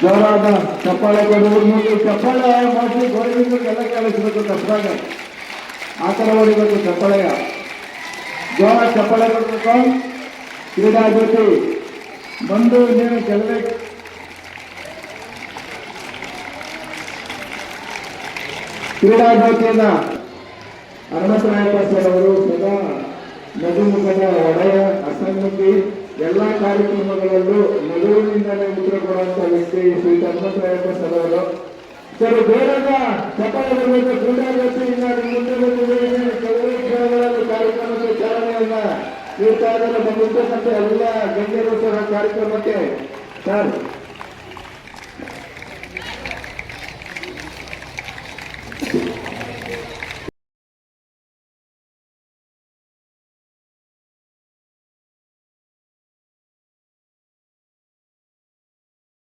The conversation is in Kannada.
ಚಪ್ಪಾಳೆ ಕೊಡುವುದು ಚಪ್ಪಾಳೆ ಮಾಡಿ ಕೊಡಬೇಕು ಎಲ್ಲ ಕೇಳಿಸ್ಬೇಕು ತಪ್ಪಾಗ ಆ ಥರ ಹೊಡಿಬೇಕು ಚಪ್ಪಾಳೆಯ. ಜೋರ ಚಪ್ಪಾಳೆ ಕೊಡಬೇಕು. ಕ್ರೀಡಾ ಜ್ಯೋತಿ. ಬಂದು ನೀನು ಗೆಲ್ಲಬೇಕು ಕ್ರೀಡಾ ಜ್ಯೋತಿಯನ್ನ ಹನುಮಂತರಾಯಪ್ಪ ಸರ್ ಅವರು ಸದಾ ನಗುಮುಖದ ಒಡೆಯ ಅಸಂಗತಿ ಎಲ್ಲ ಕಾರ್ಯಕ್ರಮಗಳಲ್ಲೂ ನಗುವಿನಿಂದಲೇ ಉತ್ತರ ಕೊಡುವಂತ ವ್ಯಕ್ತಿ ಶ್ರೀ ಹನುಮಂತರಾಯಪ್ಪ ಸರ್ ಅವರು ಸರ್ ಬೇರೆಲ್ಲ ಚಪ್ಪಾಳೆ ಬರಬೇಕು ಕ್ರೀಡಾ ಮುಂದೆ ಬಂದಿದ್ದೇನೆ ಕೆಲವೇ ಕ್ಷಣಗಳಲ್ಲಿ ಕಾರ್ಯಕ್ರಮಕ್ಕೆ ಚಾಲನೆಯನ್ನ ನೀಡ್ತಾ ಇದ್ದಾರೆ. ಬಂದಿರ್ತಕ್ಕಂಥ ಎಲ್ಲ ಗಣ್ಯರು ಕಾರ್ಯಕ್ರಮಕ್ಕೆ. ಸರ್